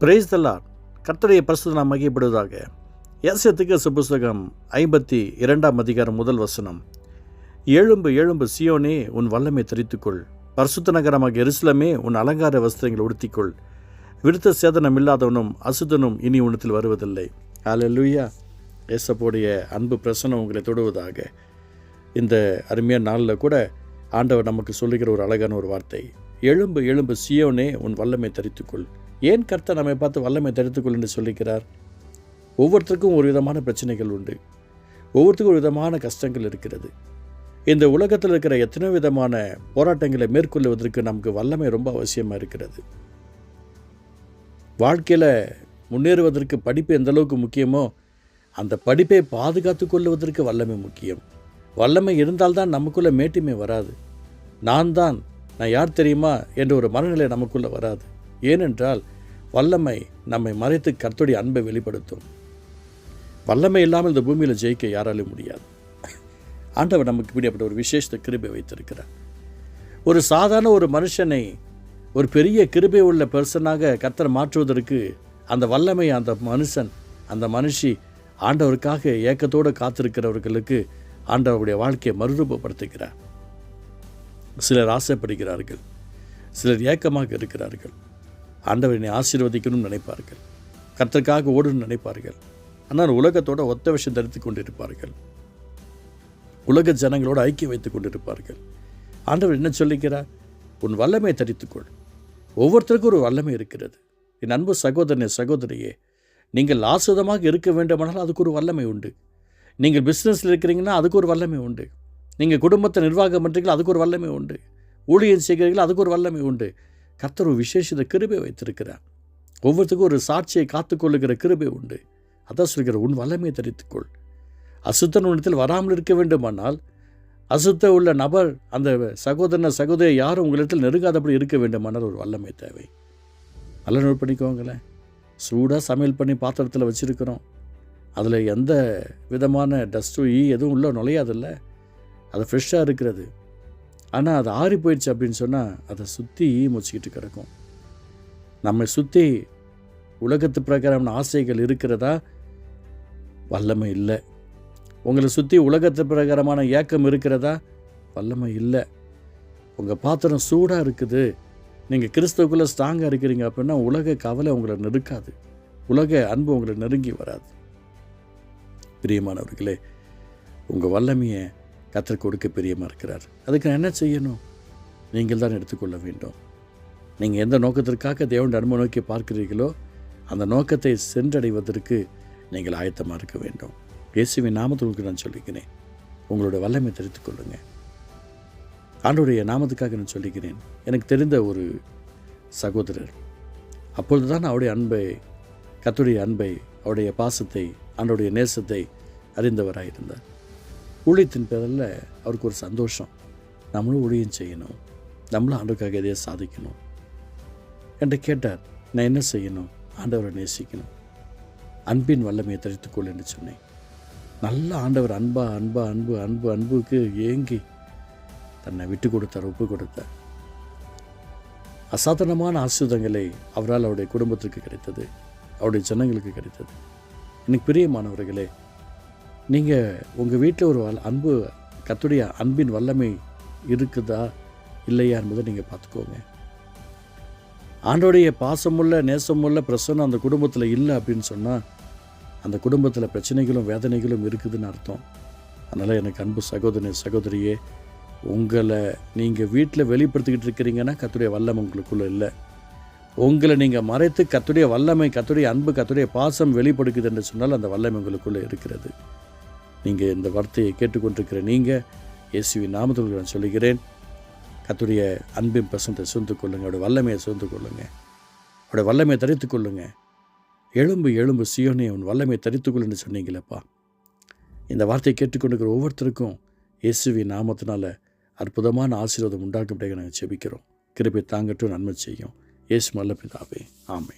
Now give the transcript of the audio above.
பிரேஸ்தல்லா தல்லார் கர்த்தருடைய பரிசுத்த நாம் மகிப்படுவதாக ஏசியத்துக்கு சுப்புஸ்தகம் ஐம்பத்தி இரண்டாம் அதிகாரம் முதல் வசனம். எழும்பு எழும்பு சியோனே உன் வல்லமை தரித்துக்கொள். பரிசுத்த நகரமாக எருசலமே உன் அலங்கார வஸ்திரங்களை உடுத்திக்கொள். விருத்த சேதனம் இல்லாதவனும் அசுத்தனும் இனி உன்னத்தில் வருவதில்லை. ஹalleluya ஏசப்போடைய அன்பு பிரசனம் உங்களை தொடுவதாக. இந்த அருமையான நாளில் கூட ஆண்டவர் நமக்கு சொல்லுகிற ஒரு அழகான ஒரு வார்த்தை. எழும்பு எழும்பு சியோனே உன் வல்லமை தரித்துக்கொள். ஏன் கர்த்தர் நம்மை பார்த்து வல்லமை தடுத்துக்கொள் என்று சொல்லிக்கிறார்? ஒவ்வொருத்தருக்கும் ஒரு விதமான பிரச்சனைகள் உண்டு. ஒவ்வொருத்தருக்கும் ஒரு விதமான கஷ்டங்கள் இருக்கிறது. இந்த உலகத்தில் இருக்கிற எத்தனை விதமான போராட்டங்களை மேற்கொள்வதற்கு நமக்கு வல்லமை ரொம்ப அவசியமாக இருக்கிறது. வாழ்க்கையில் முன்னேறுவதற்கு படிப்பு எந்த அளவுக்கு முக்கியமோ அந்த படிப்பை பாதுகாத்து கொள்வதற்கு வல்லமை முக்கியம். வல்லமை இருந்தால்தான் நமக்குள்ளே மேட்டிமை வராது. நான் தான் நான் யார் தெரியுமா? என்ற ஒரு மனநிலை நமக்குள்ளே வராது. ஏனென்றால் வல்லமை நம்மை மறைத்து கர்த்துடைய அன்பை வெளிப்படுத்தும். வல்லமை இல்லாமல் இந்த பூமியில் ஜெயிக்க யாராலும் முடியாது. ஆண்டவர் நமக்கு இப்படிப்பட்ட ஒரு விசேஷத்தை கிருபை வைத்திருக்கிறார். ஒரு சாதாரண ஒரு மனுஷனை ஒரு பெரிய கிருபை உள்ள பர்சனாக கர்த்தர் மாற்றுவதற்கு அந்த வல்லமை அந்த மனுஷன் அந்த மனுஷி ஆண்டவருக்காக ஏக்கத்தோடு காத்திருக்கிறவர்களுக்கு ஆண்டவருடைய வாழ்க்கையை மறுரூபப்படுத்துகிறார். சிலர் ஆசைப்படுகிறார்கள். சிலர் ஏக்கமாக இருக்கிறார்கள். ஆண்டவரை ஆசீர்வதிக்கணும்னு நினைப்பார்கள். கர்த்தருக்காக ஓடணும்னு நினைப்பார்கள். ஆனால் உலகத்தோட ஒத்த விஷயம் தரித்து கொண்டிருப்பார்கள். உலக ஜனங்களோடு ஐக்கியம் வைத்துக் கொண்டிருப்பார்கள். ஆண்டவர் என்ன சொல்லிக்கிறார் உன் வல்லமையை தரித்துக்கொள். ஒவ்வொருத்தருக்கும் ஒரு வல்லமை இருக்கிறது. என் அன்பு சகோதரனே சகோதரியே நீங்கள் ஆசுதமாக இருக்க வேண்டுமானால் அதுக்கு ஒரு வல்லமை உண்டு. நீங்கள் பிஸ்னஸில் இருக்கிறீங்கன்னா அதுக்கு ஒரு வல்லமை உண்டு. நீங்கள் குடும்பத்தை நிர்வாகம் பண்ணுறீங்களா அதுக்கு ஒரு வல்லமை உண்டு. ஊழியம் செய்கிறீங்களா அதுக்கு ஒரு வல்லமை உண்டு. கர்த்தர் ஒரு விசேஷித கிருபை வைத்திருக்கிறார். ஒவ்வொருத்துக்கும் ஒரு சாட்சியை காத்துக்கொள்ளுகிற கிருபை உண்டு. அதான் சொல்கிற உன் வல்லமையை தெரிவித்துக்கொள் அசுத்தன் உன்னத்தில் வராமல் இருக்க வேண்டுமானால் அசுத்த உள்ள நபர் அந்த சகோதரன சகோதரி யாரும் உங்களிடத்தில் நெருங்காதபடி இருக்க வேண்டுமானால் ஒரு வல்லமை தேவை. நல்லா நோட் பண்ணிக்கோங்களேன். சூடாக சமையல் பண்ணி பாத்திரத்தில் வச்சுருக்கிறோம். அதில் எந்த விதமான டஸ்ட்டும் ஈ எதுவும் உள்ள நுழையாதில்ல. அது ஃப்ரெஷ்ஷாக இருக்கிறது. ஆனால் அது ஆறி போயிடுச்சு அப்படின்னு சொன்னால் அதை சுற்றி ஈ முச்சிக்கிட்டு கிடக்கும். நம்மை சுற்றி உலகத்து பிரகாரமான ஆசைகள் இருக்கிறதா? வல்லமை இல்லை. உங்களை சுற்றி உலகத்து பிரகாரமான ஏக்கம் இருக்கிறதா? வல்லமை இல்லை. உங்கள் பாத்திரம் சூடாக இருக்குது. நீங்கள் கிறிஸ்தவுக்குள்ளே ஸ்ட்ராங்காக இருக்கிறீங்க அப்படின்னா உலக கவலை உங்களை நெருக்காது. உலக அன்பு உங்களை நெருங்கி வராது. பிரியமானவர்களே உங்கள் வல்லமையை கத்தர் கொடுக்க பிரியமாக இருக்கிறார். அதுக்கு நான் என்ன செய்யணும்? நீங்கள் தான் எடுத்துக்கொள்ள வேண்டும். நீங்கள் எந்த நோக்கத்திற்காக தேவனுடைய அன்பை நோக்கி பார்க்கிறீர்களோ அந்த நோக்கத்தை சென்றடைவதற்கு நீங்கள் ஆயத்தமாக இருக்க வேண்டும். இயேசுவின் நாமத்திற்கு நான் சொல்லிக்கிறேன். உங்களோட வல்லமை தெரிவித்துக் கொள்ளுங்கள் ஆண்டுடைய நாமத்துக்காக நான் சொல்லிக்கிறேன். எனக்கு தெரிந்த ஒரு சகோதரர். அப்பொழுது தான் அவருடைய அன்பை கத்துடைய அன்பை அவருடைய பாசத்தை ஆண்டோடைய நேசத்தை அறிந்தவராக இருந்தார் ஊழியத்தின் பேரில் அவருக்கு ஒரு சந்தோஷம். நம்மளும் ஊழியம் செய்யணும். நம்மளும் ஆண்டுக்காக எதையோ சாதிக்கணும். என்று கேட்டார். நான் என்ன செய்யணும்? ஆண்டவரை நேசிக்கணும். அன்பின் வல்லமையை தெரிவித்துக்கொள் என்று சொன்னேன். நல்ல ஆண்டவர் அன்பா அன்பா அன்பு அன்பு அன்புக்கு ஏங்கி தன்னை விட்டு கொடுத்தார் ஒப்பு கொடுத்தார். அசாதாரணமான ஆசிரியங்களை அவரால் அவருடைய குடும்பத்திற்கு கிடைத்தது. அவருடைய ஜனங்களுக்கு கிடைத்தது. எனக்கு பிரியமானவர்களே நீங்கள் உங்கள் வீட்டில் ஒரு அன்பு கத்துடைய அன்பின் வல்லமை இருக்குதா இல்லையா என்பதை நீங்கள் பார்த்துக்கோங்க. ஆண்டோடைய பாசமுள்ள நேசமுள்ள பிரசனம் அந்த குடும்பத்தில் இல்லை அப்படின்னு சொன்னால் அந்த குடும்பத்தில் பிரச்சனைகளும் வேதனைகளும் இருக்குதுன்னு அர்த்தம். அதனால் எனக்கு அன்பு சகோதரி சகோதரியே உங்களை நீங்கள் வீட்டில் வெளிப்படுத்திக்கிட்டு இருக்கிறீங்கன்னா கத்துடைய வல்லமை உங்களுக்குள்ளே இல்லை. உங்களை நீங்கள் மறைத்து கத்துடைய வல்லமை கத்துடைய அன்பு கத்துடைய பாசம் வெளிப்படுக்குது என்று சொன்னால் அந்த வல்லமை உங்களுக்குள்ளே இருக்கிறது. நீங்கள் இந்த வார்த்தையை கேட்டுக்கொண்டிருக்கிற நீங்கள் இயேசுவின் நாமத்தில் நான் சொல்லுகிறேன். கத்துடைய அன்பின் பிரசனத்தை சூழ்ந்து கொள்ளுங்கள் அவருடைய வல்லமையை சூழ்ந்து கொள்ளுங்கள் அவருடைய வல்லமையை தரித்து கொள்ளுங்கள் எலும்பு எலும்பு சியோனே உன் வல்லமையை தரித்துக்கொள்ளுன்னு சொன்னீங்களப்பா. இந்த வார்த்தையை கேட்டுக்கொண்டிருக்கிற ஒவ்வொருத்தருக்கும் இயேசுவின் நாமத்தினால் அற்புதமான ஆசீர்வாதம் உண்டாக்கப்பட்டே நாங்கள் செபிக்கிறோம். கிருப்பை தாங்கட்டும் நன்மை செய்யும். இயேசு மல்ல பிதாவே ஆமே